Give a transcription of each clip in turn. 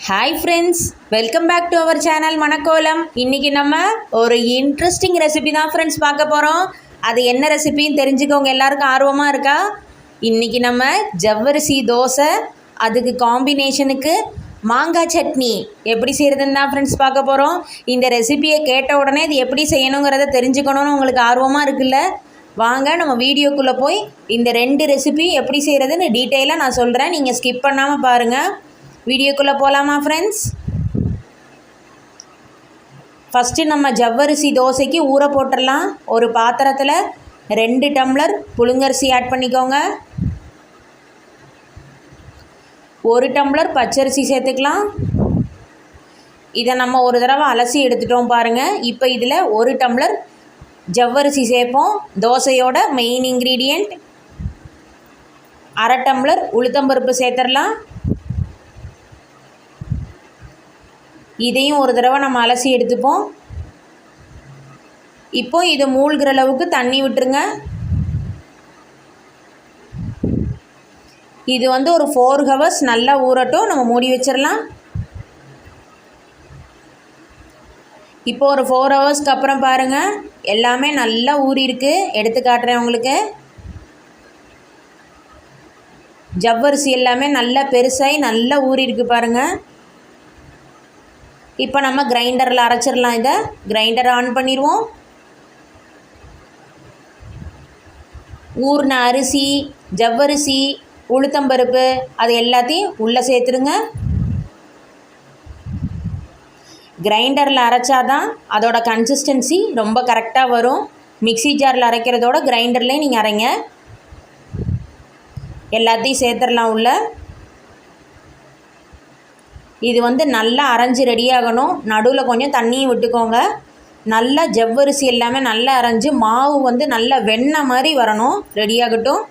Hi friends welcome back to our channel மணக்கோலம் இன்றைக்கி நம்ம ஒரு இன்ட்ரெஸ்டிங் ரெசிபி தான் ஃப்ரெண்ட்ஸ் பார்க்க போகிறோம் அது என்ன ரெசிபின்னு தெரிஞ்சுக்கவங்க எல்லாருக்கும் ஆர்வமாக இருக்கா? இன்றைக்கி நம்ம ஜவ்வரிசி தோசை அதுக்கு காம்பினேஷனுக்கு மாங்காய் சட்னி. எப்படி செய்கிறதுன்னு தான் ஃப்ரெண்ட்ஸ் பார்க்க போகிறோம் இந்த ரெசிபியை கேட்ட உடனே இது எப்படி செய்யணுங்கிறத தெரிஞ்சுக்கணும்னு உங்களுக்கு ஆர்வமாக இருக்குல்ல? வாங்க நம்ம வீடியோக்குள்ளே போய் இந்த ரெண்டு ரெசிபி எப்படி செய்கிறதுன்னு டீட்டெயிலாக நான் சொல்கிறேன் நீங்கள் ஸ்கிப் பண்ணாமல் பாருங்கள் வீடியோக்குள்ளே போகலாமா ஃப்ரெண்ட்ஸ் ஃபஸ்ட்டு நம்ம ஜவ்வரிசி தோசைக்கு ஊற போட்டுடலாம். ஒரு பாத்திரத்தில் ரெண்டு டம்ளர் புழுங்கரிசி ஆட் பண்ணிக்கோங்க. ஒரு டம்ளர் பச்சரிசி சேர்த்துக்கலாம். இதை நம்ம ஒரு தடவை அலசி எடுத்துட்டோம் பாருங்கள் இப்போ இதில் ஒரு டம்ளர் ஜவ்வரிசி சேர்ப்போம். தோசையோட மெயின் இன்க்ரீடியண்ட் அரை டம்ளர் உளுத்தம்பருப்பு சேர்த்துடலாம். இதையும் ஒரு தடவை நம்ம அலசி எடுத்துப்போம். இப்போ இது மூழ்கிற அளவுக்கு தண்ணி விட்டுருங்க. இது வந்து ஒரு ஃபோர் ஹவர்ஸ் நல்லா ஊறட்டும். நம்ம மூடி வச்சிடலாம். இப்போ ஒரு ஃபோர் ஹவர்ஸ்க்கு அப்புறம் பாருங்கள் எல்லாமே நல்லா ஊறியிருக்கு. எடுத்து காட்டுறேன் உங்களுக்கு. ஜவ்வரிசி எல்லாமே நல்லா பெருசாகி நல்லா ஊறியிருக்கு பாருங்கள் இப்போ நம்ம கிரைண்டரில் அரைச்சிடலாம். இதை கிரைண்டர் ஆன் பண்ணிடுவோம். ஊர்ன அரிசி ஜவ்வரிசி உளுத்தம்பருப்பு அது எல்லாத்தையும் உள்ளே சேர்த்துருங்க கிரைண்டரில் அரைச்சாதான் அதோட கன்சிஸ்டன்சி ரொம்ப கரெக்டாக வரும். மிக்சி ஜாரில் அரைக்கிறதோட கிரைண்டர்லேயே நீங்கள் அரைங்க. எல்லாத்தையும் சேர்த்துடலாம் உள்ள. இது வந்து நல்லா அரைஞ்சி ரெடியாகணும் நடுவில் கொஞ்சம் தண்ணியும் விட்டுக்கோங்க. நல்லா ஜவ்வரிசி எல்லாமே நல்லா அரைஞ்சி மாவு வந்து நல்லா வெண்ணெய் மாதிரி வரணும். ரெடியாகட்டும்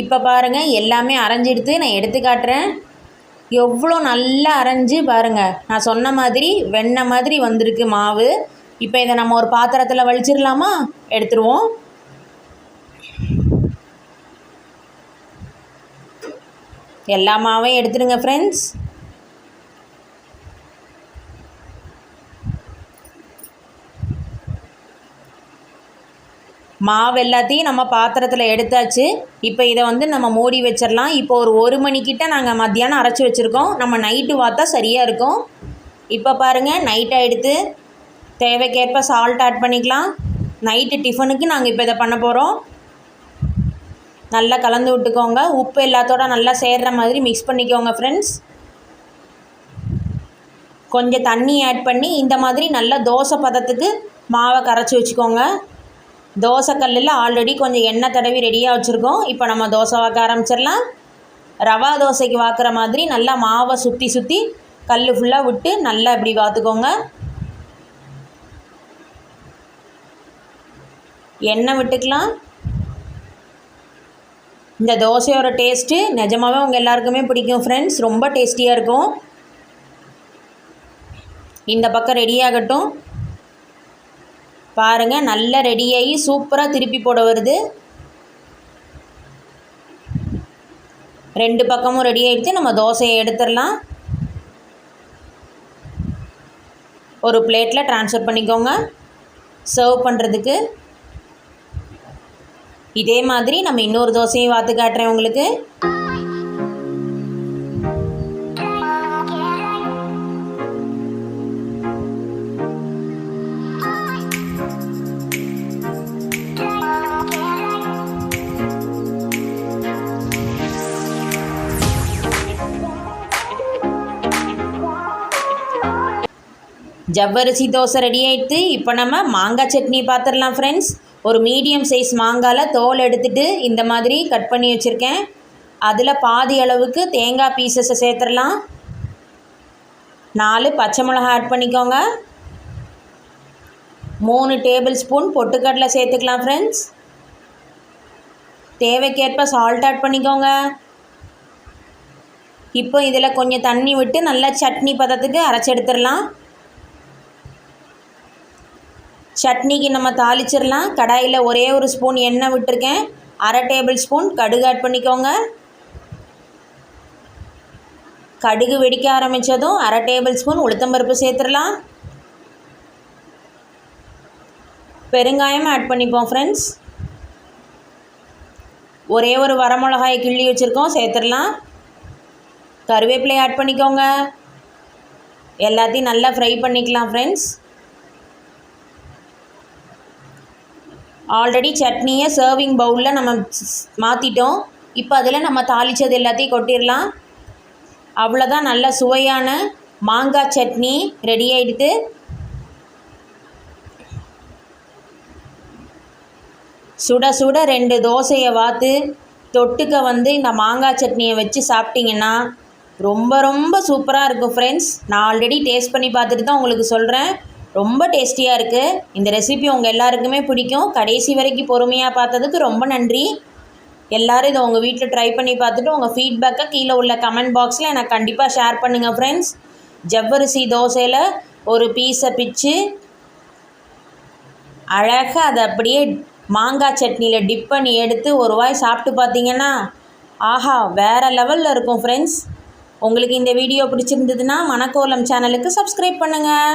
இப்போ பாருங்கள் எல்லாமே அரைஞ்சிடுத்து நான் எடுத்து காட்டுறேன். எவ்வளோ நல்லா அரைஞ்சு பாருங்கள் நான் சொன்ன மாதிரி வெண்ணெய் மாதிரி வந்திருக்கு மாவு. இப்போ இதை நம்ம ஒரு பாத்திரத்தில் வலிச்சிடலாமா? எடுத்துருவோம். எல்லா மாவையும் எடுத்துடுங்க ஃப்ரெண்ட்ஸ் மாவு எல்லாத்தையும் நம்ம பாத்திரத்தில் எடுத்தாச்சு. இப்போ இதை வந்து நம்ம மூடி வச்சிடலாம். இப்போ ஒரு ஒரு மணிக்கிட்ட நாங்கள் மத்தியானம் அரைச்சி வச்சுருக்கோம். நம்ம நைட்டு பார்த்தா சரியாக இருக்கும். இப்போ பாருங்கள் நைட்டாக எடுத்து தேவைக்கேற்ப சால்ட் ஆட் பண்ணிக்கலாம். நைட்டு டிஃபனுக்கு நாங்கள் இப்போ இதை பண்ண போகிறோம் நல்லா கலந்து விட்டுக்கோங்க. உப்பு எல்லாத்தோட நல்லா சேர்கிற மாதிரி மிக்ஸ் பண்ணிக்கோங்க ஃப்ரெண்ட்ஸ் கொஞ்சம் தண்ணி ஆட் பண்ணி இந்த மாதிரி நல்லா தோசை பதத்துக்கு மாவை கரைச்சி வச்சுக்கோங்க. தோசை கல்லில் ஆல்ரெடி கொஞ்சம் எண்ணெய் தடவி ரெடியாக வச்சுருக்கோம். இப்போ நம்ம தோசை வாக்க ஆரம்பிச்சிடலாம். ரவா தோசைக்கு வாக்குற மாதிரி நல்லா மாவை சுற்றி சுற்றி கல் ஃபுல்லாக விட்டு நல்லா இப்படி வாத்துக்கோங்க. எண்ணெய் விட்டுக்கலாம். இந்த தோசையோட டேஸ்ட்டு நிஜமாகவே உங்கள் எல்லாருக்குமே பிடிக்கும் ஃப்ரெண்ட்ஸ் ரொம்ப டேஸ்டியாக இருக்கும். இந்த பக்கம் ரெடி ஆகட்டும். பாருங்கள் நல்லா ரெடியாகி சூப்பராக திருப்பி போட வருது. ரெண்டு பக்கமும் ரெடி ஆகிடுச்சு நம்ம தோசையை எடுத்துடலாம். ஒரு பிளேட்டில் ட்ரான்ஸ்ஃபர் பண்ணிக்கோங்க. சர்வ் பண்ணுறதுக்கு இதே மாதிரி நம்ம இன்னொரு தோசையும் வாத்து காட்டுறேன் உங்களுக்கு. ஜவ்வரிசி தோசை ரெடி ஆயிடுத்து இப்போ நம்ம மாங்காய் சட்னி பார்த்துடலாம் ஃப்ரெண்ட்ஸ் ஒரு மீடியம் சைஸ் மாங்காயில் தோல் எடுத்துட்டு இந்த மாதிரி கட் பண்ணி வச்சுருக்கேன். அதில் பாதி அளவுக்கு தேங்காய் பீசஸை சேர்த்துடலாம். நாலு பச்சை மிளகா ஆட் பண்ணிக்கோங்க. மூணு டேபிள் ஸ்பூன் பொட்டுக்கடலை சேர்த்துக்கலாம் ஃப்ரெண்ட்ஸ் தேவைக்கேற்ப சால்ட் ஆட் பண்ணிக்கோங்க. இப்போ இதில் கொஞ்சம் தண்ணி விட்டு நல்லா சட்னி பதத்துக்கு அரைச்சி எடுத்துடலாம். சட்னிக்கு நம்ம தாளிச்சிடலாம். கடாயில் ஒரே ஒரு ஸ்பூன் எண்ணெய் விட்டுருக்கேன். அரை டேபிள் ஸ்பூன் கடுகு ஆட் பண்ணிக்கோங்க. கடுகு வெடிக்க ஆரம்பித்ததும் அரை டேபிள் ஸ்பூன் உளுத்தம்பருப்பு சேர்த்துடலாம். பெருங்காயம் ஆட் பண்ணிப்போம் ஃப்ரெண்ட்ஸ் ஒரே ஒரு வரமிளகாயை கிள்ளி வச்சுருக்கோம் சேர்த்துடலாம். கருவேப்பிலை ஆட் பண்ணிக்கோங்க. எல்லாத்தையும் நல்லா ஃப்ரை பண்ணிக்கலாம் ஃப்ரெண்ட்ஸ் ஆல்ரெடி சட்னியை சர்விங் பவுலில் நம்ம மாற்றிட்டோம் இப்போ அதில் நம்ம தாளித்தது எல்லாத்தையும் கொட்டிடலாம். அவ்வளோதான் நல்ல சுவையான மாங்காய் சட்னி ரெடி ஆகிடுது சுட சுட ரெண்டு தோசையை வாத்து தொட்டுக்க வந்து இந்த மாங்காய் சட்னியை வச்சு சாப்பிட்டிங்கன்னா ரொம்ப ரொம்ப சூப்பராக இருக்கும் ஃப்ரெண்ட்ஸ் நான் ஆல்ரெடி டேஸ்ட் பண்ணி பார்த்துட்டு தான் உங்களுக்கு சொல்கிறேன் ரொம்ப டேஸ்டியாக இருக்குது இந்த ரெசிபி உங்கள் எல்லாருக்குமே பிடிக்கும். கடைசி வரைக்கும் பொறுமையாக பார்த்ததுக்கு ரொம்ப நன்றி. எல்லோரும் இதை உங்கள் வீட்டில் ட்ரை பண்ணி பார்த்துட்டு உங்கள் ஃபீட்பேக்கை கீழே உள்ள கமெண்ட் பாக்ஸில் எனக்கு கண்டிப்பாக ஷேர் பண்ணுங்கள் ஃப்ரெண்ட்ஸ் ஜவ்வரிசி தோசையில் ஒரு பீஸை பிச்சு அழகாக அதை அப்படியே மாங்காய் சட்னியில் டிப் பண்ணி எடுத்து ஒரு வாய் சாப்பிட்டு பார்த்தீங்கன்னா ஆஹா வேறு லெவலில் இருக்கும் ஃப்ரெண்ட்ஸ் உங்களுக்கு இந்த வீடியோ பிடிச்சிருந்ததுன்னா மணக்கோலம் சேனலுக்கு சப்ஸ்கிரைப் பண்ணுங்கள்